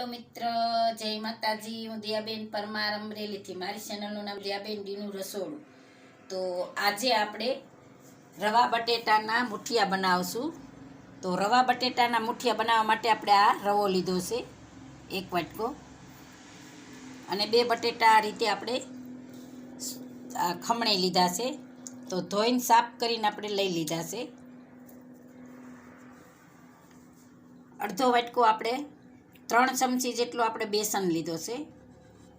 Hello મિત્ર, જય માતાજી. હું દિયાબેન પરમાર અમરેલીથી. મારી ચેનલનું નામ દિયાબેન ડીનું રસોડું. તો આજે આપણે રવા બટેટાના મુઠિયા બનાવશું. તો રવા બટેટાના મુઠિયા બનાવવા માટે આપણે આ રવો લીધો છે, એક વાટકો. અને બે બટેટા આ રીતે આપણે ખમણે લીધા છે. તો ધોઈને સાફ કરીને આપણે લઈ લીધા છે. અડધો વાટકો આપણે ત્રણ ચમચી જેટલો આપણે બેસન લીધો છે.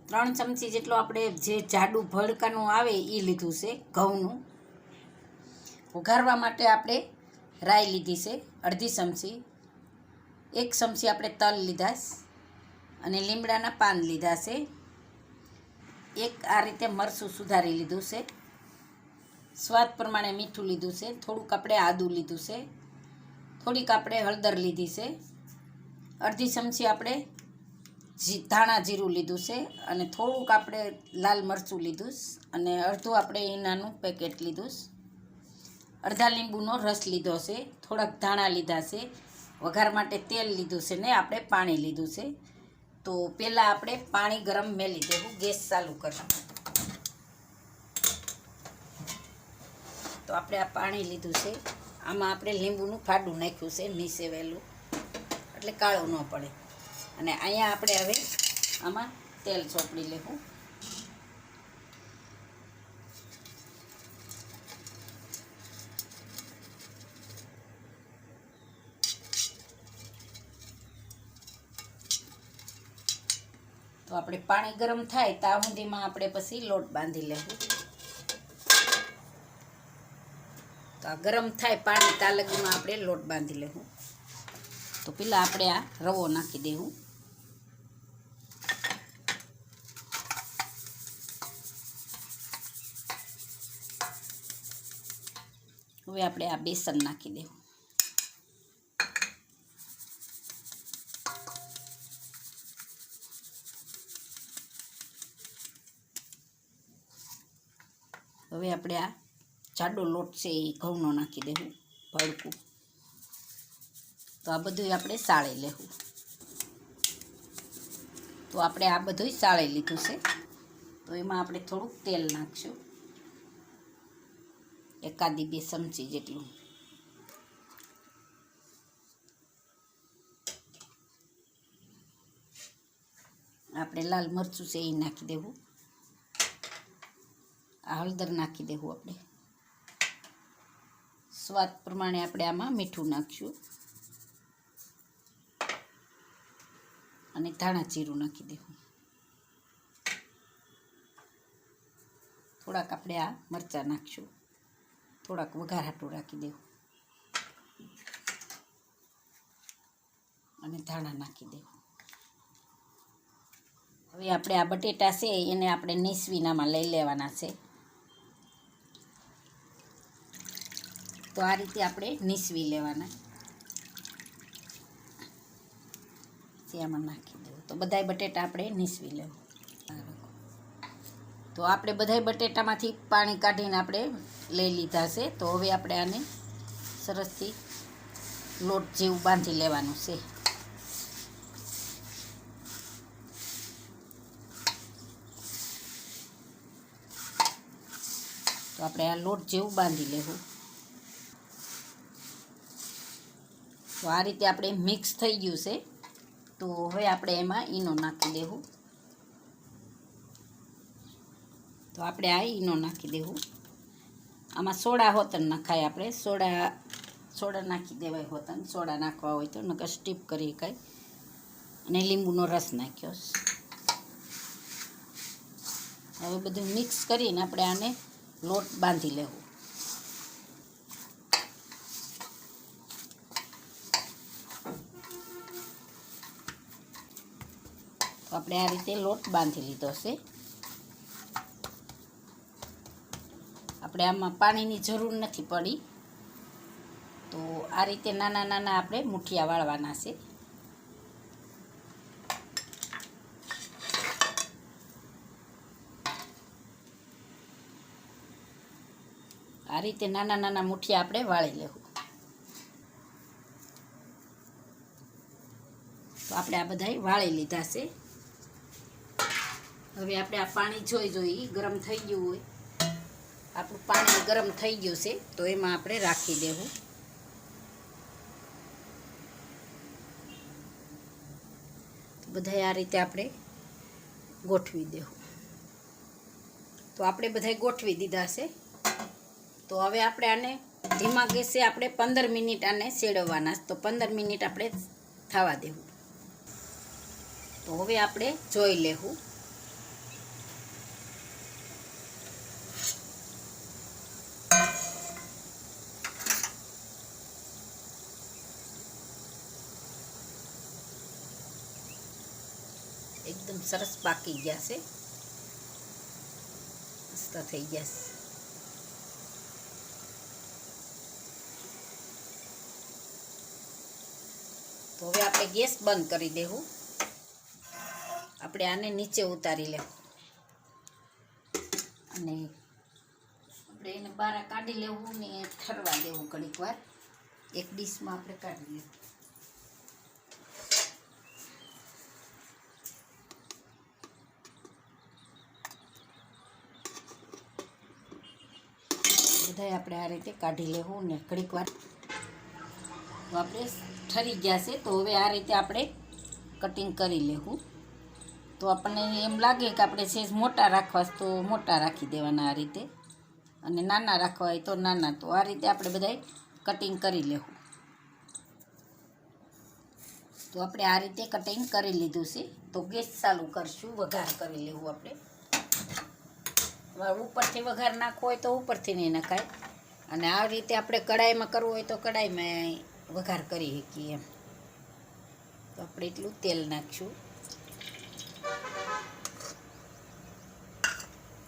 ત્રણ ચમચી જેટલો આપણે જે જાડું ભડકાનું આવે એ લીધું છે, ઘઉંનું. વઘારવા માટે આપણે રાઈ લીધી છે, અડધી ચમચી. એક ચમચી આપણે તલ લીધા અને લીમડાના પાન લીધા છે. એક આ રીતે મરચું સુધારી લીધું છે. સ્વાદ પ્રમાણે મીઠું લીધું છે. થોડુંક આપણે આદું લીધું છે. થોડીક આપણે હળદર લીધી છે. અડધી ચમચી આપણે જી, ધાણા જીરું લીધું છે અને થોડુંક આપણે લાલ મરચું લીધું અને અડધું આપણે એનાનું પેકેટ લીધું અડધા લીંબુનો રસ લીધો છે, થોડાક ધાણા લીધા છે, વઘાર માટે તેલ લીધું છે ને આપણે પાણી લીધું છે. તો પહેલાં આપણે પાણી ગરમ મેલી દેવું, ગેસ ચાલુ કરશું. તો આપણે આ પાણી લીધું છે. આમાં આપણે લીંબુનું ફાડું નાખ્યું છે નીચે વહેલું એટલે કાળો ન પડે. અને અહીંયા આપણે હવે આમાં તેલ ચોપડી લેવું. તો આપણે પાણી ગરમ થાય ત્યાં સુધીમાં આપણે પછી લોટ બાંધી લેવું. તો આ ગરમ થાય પાણી તાલગીમાં આપણે લોટ બાંધી લેવું. તો પેલા આપણે આ રવો નાખી દેવું. હવે આપણે આ બેસન નાખી દેવું. હવે આપણે આ જાડો લોટ છે એ ઘઉંનો નાખી દેવું, ભડકું. તો આ બધું આપણે સાળી લેવું. તો આપણે આ બધું સાળી લીધું છે. તો એમાં આપણે થોડુંક તેલ નાખશું. એકાદી બે ચમચી જેટલું. આપણે લાલ મરચું છે એ નાખી દેવું. આ હળદર નાખી દેવું આપણે. સ્વાદ પ્રમાણે આપણે આમાં મીઠું નાખશું. અને ધાણા જીરું નાખી દેવું. થોડાક આપણે આ મરચાં નાખશું. થોડાક વઘાર હાટું રાખી દેવું. અને ધાણા નાખી દેવું. હવે આપણે આ બટેટા છે, એને આપણે નીસવીનામાં લઈ લેવાના છે. તો આ રીતે આપણે નીસવી લેવાના. આમાં નાખી દેવું. તો બધાય બટેટા આપણે નીસવી લેવું. તો આપણે બધાય બટેટામાંથી પાણી કાઢીને આપણે લઈ લીધા છે. તો હવે આપણે આને સરસથી લોટ જેવું બાંધી લેવાનું છે. તો આપણે આ લોટ જેવું બાંધી લેવું. તો આ રીતે આપણે મિક્સ થઈ ગયું છે. તો હવે આપણે એમાં ઈનો નાખી દેવું. તો આપણે આ ઈનો નાખી દેવું. આમાં સોડા હોતન નાખાય આપણે. સોડા સોડા નાખી દેવાય હોતન. સોડા નાખવા હોય તો, નકર સ્ટીપ કરી કાંઈ અને લીંબુનો રસ નાખ્યો. હવે બધું મિક્સ કરીને આપણે આને લોટ બાંધી લેવું. આપણે આ રીતે લોટ બાંધી લીધો છે. આપણે આમાં પાણીની જરૂર નથી પડી. તો આ રીતે નાના નાના આપણે મુઠિયા વાળવાના છે. આ રીતે નાના નાના મુઠિયા આપણે વાળી લેવું. તો આપણે આ બધાય વાળી લીધા છે. હવે આપણે આ પાણી જોઈ જોઈ ગરમ થઈ ગયું હોય. આપણું પાણી ગરમ થઈ ગયું છે, તો એમાં આપણે રાખી દેવું. બધાય આ રીતે આપણે ગોઠવી દેવું. તો આપણે બધા ગોઠવી દીધા છે. તો હવે આપણે આને ધીમા ગેસે આપણે પંદર મિનિટ આને સેડવવાના તો પંદર મિનિટ આપણે થવા દેવું. તો હવે આપણે જોઈ લેવું. સરસ પાકી ગયા છે. મસ્ત થઈ ગયા છે. તો હવે આપણે ગેસ બંધ કરી દેવું. આપણે આને નીચે ઉતારી લેવું. અને આપણે એને બહાર કાઢી લેવું ને ઠરવા દેવું ઘડીક વાર. એક ડીશમાં આપણે કાઢી લેવું. બધાય આપણે આ રીતે કાઢી લેવું ને ઘડીક વાર આપણે ઠરી ગયા છે, તો હવે આ રીતે આપણે કટિંગ કરી લેવું. તો આપણને એમ લાગે કે આપણે સેજ મોટા રાખવા તો મોટા રાખી દેવાના આ રીતે. અને નાના રાખવા હોય તો નાના. તો આ રીતે આપણે બધાય કટિંગ કરી લેવું. તો આપણે આ રીતે કટિંગ કરી લીધું છે. તો ગેસ ચાલુ કરશું, વઘાર કરી લેવું આપણે. ઉપરથી વઘાર નાખવો હોય તો ઉપરથી નહીં નખાય. અને આ રીતે આપણે કડાઈમાં કરવું હોય તો કડાઈમાં વઘાર કરી શકીએ એમ. તો આપણે એટલું તેલ નાખશું.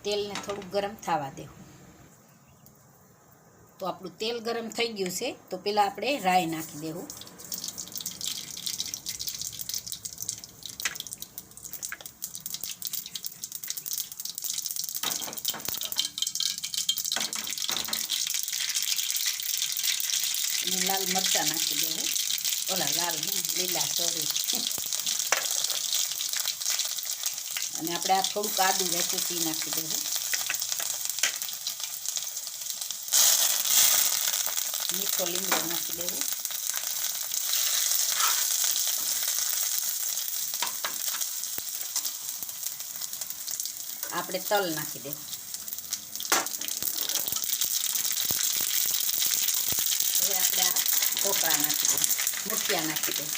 તેલને થોડું ગરમ થવા દેવું. તો આપણું તેલ ગરમ થઈ ગયું છે, તો પહેલાં આપણે રાઈ નાખી દેવું. અને લાલ મરચાં નાખી દેવું. ઓલા લાલ લીલા સોરી. અને આપણે આ થોડુંક આદું રહેતું તે નાખી દેવું. મીઠો લીમડો નાખી દેવું. આપણે તલ નાખી દેવું હવે આપણે આ ઢોકળા નાખી દઈએ મુઠિયા નાખી દઈએ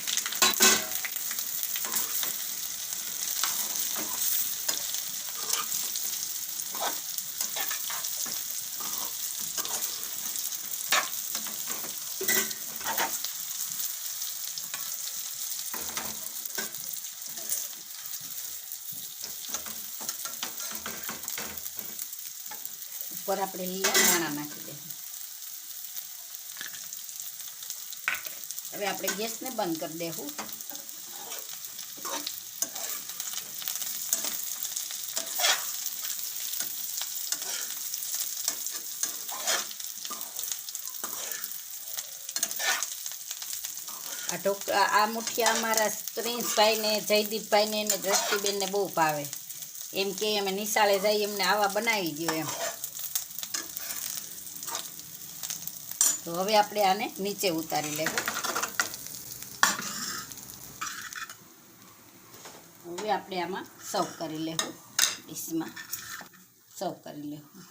ઉપર આપણે લીલા ધાણા નાખી દઈએ હવે આપણે ગેસને બંધ કરી દેવું. આ ઢોકળા આ મુઠિયા અમારા પ્રિન્સભાઈને જયદીપભાઈને ને દ્રષ્ટિબેનને બહુ ભાવે. એમ કે અમે નિશાળે જઈ એમને આવા બનાવી દો એમ. તો હવે આપણે આને નીચે ઉતારી લેવું. હવે આપણે આમાં સર્વ કરી લેવું. ડીશમાં સર્વ કરી લેવું.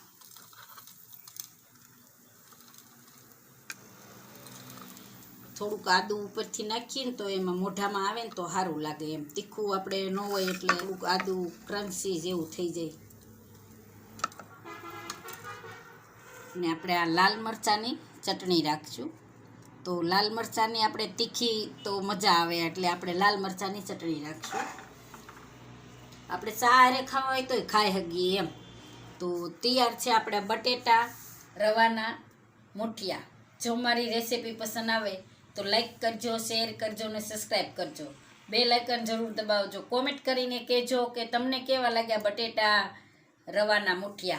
થોડુંક આદું ઉપરથી નાખીએ ને તો એમાં મોઢામાં આવે ને તો સારું લાગે એમ. તીખું આપણે ન હોય એટલે થોડુંક આદું ક્રન્સી જેવું થઈ જાય. ને આપણે આ લાલ મરચાંની ચટણી રાખશું. તો લાલ મરચાંની આપણે તીખી તો મજા આવે એટલે આપણે લાલ મરચાંની ચટણી રાખશું. આપણે સારે ખાવા હોય તોય ખાઈ શકીએ એમ. તો તૈયાર છે આપણે બટેટા, રવાના, મૂઠિયા. જો મારી રેસીપી પસંદ આવે તો લાઈક કરજો શેર કરજો ને સબસ્ક્રાઈબ કરજો. બે લાઇકન જરૂર દબાવજો. કોમેન્ટ કરીને કહેજો કે તમને કેવા લાગ્યા બટેટા, રવાના, મુઠિયા.